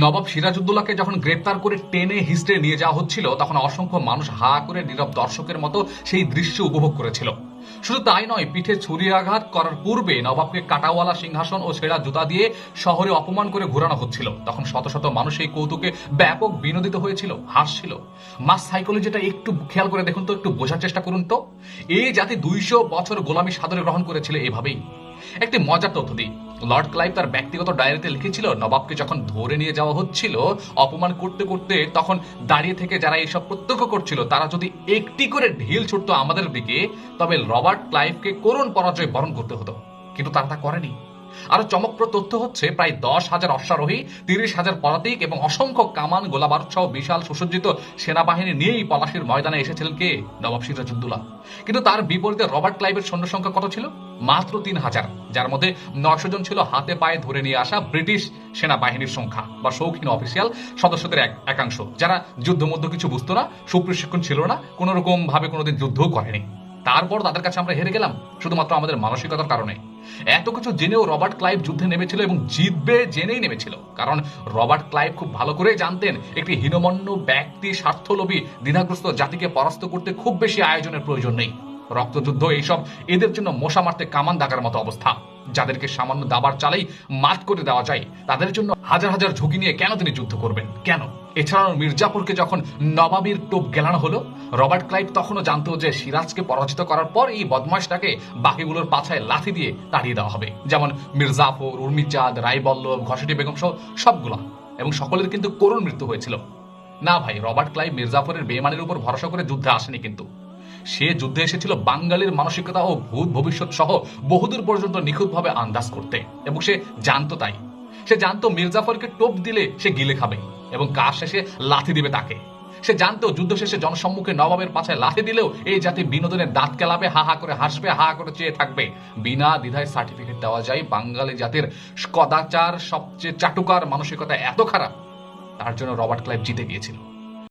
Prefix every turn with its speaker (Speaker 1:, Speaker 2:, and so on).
Speaker 1: নবাব সিরাজউদ্দৌলাকে যখন গ্রেপ্তার করে টেনে হিস্ট্রে নিয়ে যাওয়া হচ্ছিল, তখন অসংখ্য মানুষ হা করে নীরব দর্শকের মতো সেই দৃশ্য উপভোগ করেছিল। শুধু তাই নয়, পিঠে ছুরিয়াঘাত করার পূর্বে নবাবকে কাটাওয়ালা সিংহাসন ও ছেঁড়া জুতা দিয়ে শহরে অপমান করে ঘোরানো হচ্ছিল। তখন শত শত মানুষ এই কৌতুকে ব্যাপক বিনোদিত হয়েছিল, হাসছিল। মাস সাইকোলজিটা একটু খেয়াল করে দেখুন তো, একটু বোঝার চেষ্টা করুন তো। এই জাতি দুইশো বছর গোলামি সাদরে গ্রহণ করেছিল এভাবেই। একটি মজার তথ্য দিই। লর্ড ক্লাইভ তার ব্যক্তিগত ডায়েরিতে লিখেছিল, নবাবকে যখন ধরে নিয়ে যাওয়া হচ্ছিল, অপমান করতে করতে তখন দাঁড়িয়ে থেকে যারা এইসব প্রত্যক্ষ করছিল, তারা যদি একটি করে ঢিল ছুটতো আমাদের দিকে, তবে রবার্ট ক্লাইভকে করুণ পরাজয় বরণ করতে হতো। কিন্তু তারা তা করেনি। আরও চমকপ্রদ তথ্য হচ্ছে, প্রায় দশ হাজার অশ্বারোহী, তিরিশ হাজার পদাতিক এবং অসংখ্য কামান, গোলাবারুদ সহ বিশাল সুসজ্জিত সেনাবাহিনী নিয়েই পলাশির ময়দানে এসেছিলেন কে? নবাব সিরাজউদ্দৌলা। কিন্তু তার বিপরীতে রবার্ট ক্লাইভের সৈন্য সংখ্যা কত ছিল? মাত্র তিন হাজার, যার মধ্যে নয়শো জন ছিল হাতে পায়ে ধরে নিয়ে আসা ব্রিটিশ সেনাবাহিনীর সংখ্যা বা শৌখিন অফিসিয়াল সদস্যদের এক, একাংশ, যারা যুদ্ধ মধ্য কিছু বুঝতো না, সুপ্রশিক্ষণ ছিল না কোন রকম ভাবে কোনোদিন যুদ্ধও করেনি। তারপর তাদের কাছে আমরা হেরে গেলাম, শুধুমাত্র আমাদের মানসিকতার কারণে। এত কিছু জেনেও রবার্ট ক্লাইভ যুদ্ধে নেমেছিল এবং জিতবে জেনেই নেমেছিল, কারণ রবার্ট ক্লাইভ খুব ভালো করে জানতেন একটি হীনমন্য ব্যক্তি স্বার্থলোভী, দ্বিধাগ্রস্ত জাতিকে পরাস্ত করতে খুব বেশি আয়োজনের প্রয়োজন নেই। রক্তযুদ্ধ, এইসব এদের জন্য মশা মারতে কামান দাগার মতো অবস্থা। যাদেরকে সামান্য দাবার চালেই মাঠ করে দেওয়া যায়, তাদের জন্য হাজার হাজার ঝুঁকি নিয়ে কেন তিনি যুদ্ধ করবেন? কেন? এছাড়াও মির্জাপুরকে যখন নবাবীর টোপ গেলানো হলো, রবার্ট ক্লাইভ তখনও জানতো যে সিরাজকে পরাজিত করার পর এই বদমাসটাকে বাকিগুলোর পাছায় লাথি দিয়ে তাড়িয়ে দেওয়া হবে। যেমন মির্জাফর উর্মিচাঁদ রায়বল্লভ ঘসেটি বেগম সহ সবগুলা। এবং সকলের কিন্তু করুণ মৃত্যু হয়েছিল। না ভাই, রবার্ট ক্লাইভ মির্জাফরের বেমানের উপর ভরসা করে যুদ্ধে আসেনি কিন্তু। সে যুদ্ধে এসেছিল বাঙালির মানসিকতা ও ভূত ভবিষ্যৎ সহ বহুদূর পর্যন্ত নিখুঁতভাবে আন্দাজ করতে। এবং সে জানতো তাই। সে জানতো মির্জাফরকে টোপ দিলে সে গিলে খাবে এবং কাজ শেষে লাথি দিবে তাকে। সে জানতো যুদ্ধ শেষে জনসম্মুখে নবাবের পাছায় লাথি দিলেও এই জাতি বিনোদনের দাঁত কেলাবে, হা হা করে হাসবে, হা হা করে চেয়ে থাকবে। বিনা দ্বিধায় সার্টিফিকেট দেওয়া যায় বাঙালি জাতির কদাচার সবচেয়ে চাটুকার মানসিকতা এত খারাপ, তার জন্য রবার্ট ক্লাইভ জিতে গিয়েছিল।